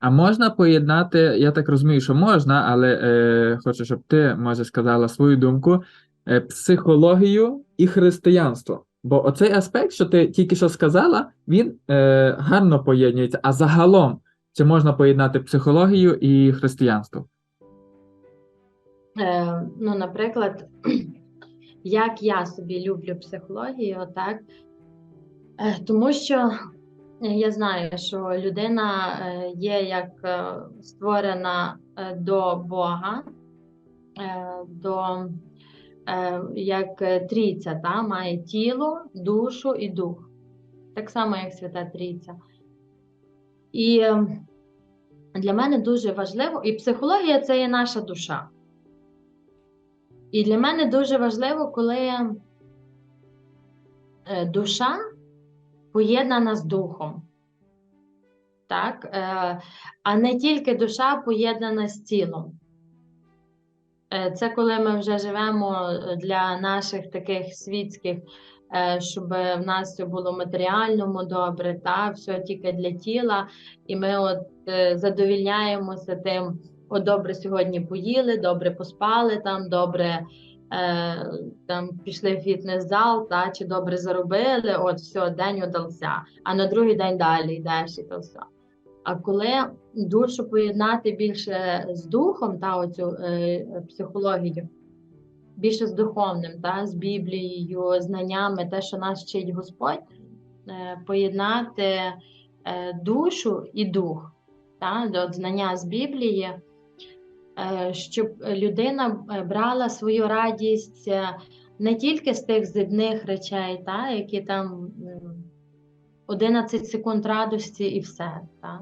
А можна поєднати, я так розумію, що можна, але е, хочу, щоб ти, може, сказала свою думку, е, психологію і християнство. Бо оцей аспект, що ти тільки що сказала, він е, гарно поєднується. А загалом, чи можна поєднати психологію і християнство? Е, ну, наприклад, як я собі люблю психологію, так? Е, тому що я знаю, що людина е, є як е, створена е, до Бога, е, до, е, як е, трійця, та? має тіло, душу і дух. Так само, як Свята Трійця. І е, для мене дуже важливо, і психологія це є наша душа. І для мене дуже важливо, коли е, душа поєднана з духом. Так? Е, А не тільки душа поєднана з тілом. Е, Це коли ми вже живемо для наших таких світських, е, щоб в нас все було матеріальному добре, та все тільки для тіла, і ми от е, задовільняємося тим, от добре сьогодні поїли, добре поспали там, добре е, там пішли в фітнес-зал, та, чи добре заробили, от все, день удався, а на другий день далі йдеш і то все. А коли душу поєднати більше з духом, та оцю е, психологію, більше з духовним, та, з Біблією, знаннями, те, що нас вчить Господь, е, поєднати е, душу і дух, та, от знання з Біблії, щоб людина е, брала свою радість е, не тільки з тих земних речей, та, які там 11 секунд радості і все. Та.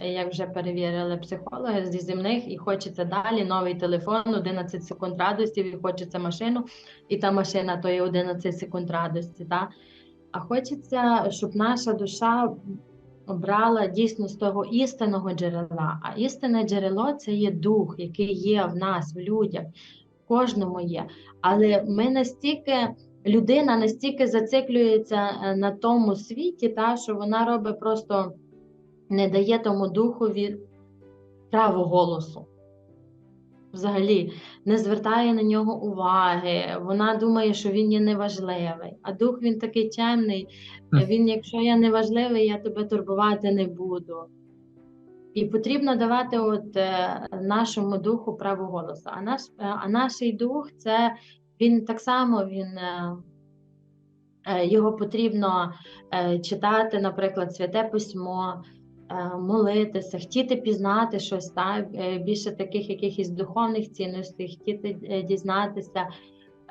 Як вже перевірили психологи зі земних, і хочеться далі новий телефон, 11 секунд радості, і хочеться машину, і та машина то є 11 секунд радості. Та? А хочеться, щоб наша душа обрала дійсно з того істинного джерела. А істинне джерело це є дух, який є в нас, в людях, в кожному є. Але ми настільки. Людина настільки зациклюється е, на тому світі, та, що вона робить просто не дає тому духові право голосу. Взагалі не звертає на нього уваги, вона думає, що він є неважливий. А дух він такий темний. Він, якщо я неважливий, я тебе турбувати не буду. І потрібно давати от е, нашому духу право голосу. А наш, е, а наш дух це він так само він. е, Його потрібно читати, наприклад, святе письмо, молитися, хотіти пізнати щось, та, е, більше таких якихось духовних цінностей, хотіти е, дізнатися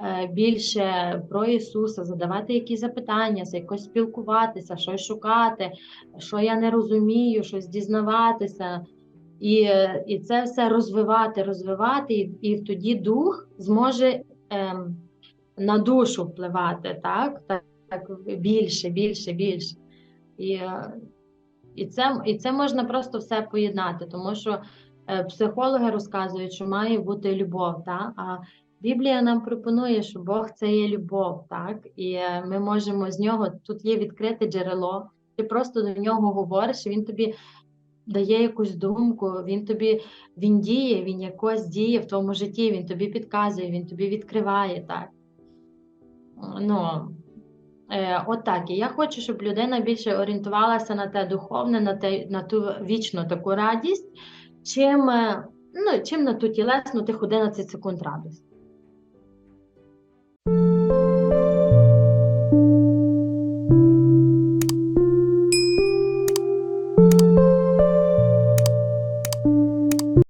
е, більше про Ісуса, задавати якісь запитання, якось спілкуватися, щось шукати, що я не розумію, щось дізнаватися. І, е, і це все розвивати, розвивати, і, і тоді дух зможе ем, на душу впливати, так? так? Так більше, більше, більше. І, е, і, це, і це можна просто все поєднати, тому що е, психологи розказують, що має бути любов, так? а Біблія нам пропонує, що Бог це є любов, так? І е, ми можемо з нього, тут є відкрите джерело, ти просто до нього говориш, він тобі дає якусь думку, він тобі він діє, він якось діє в твоєму житті, він тобі підказує, він тобі відкриває, так? Ну, Отак. І я хочу, щоб людина більше орієнтувалася на те духовне, на те, на ту вічну таку радість, чим, е, ну, чим на ту тілесну тих 11 секунд радості.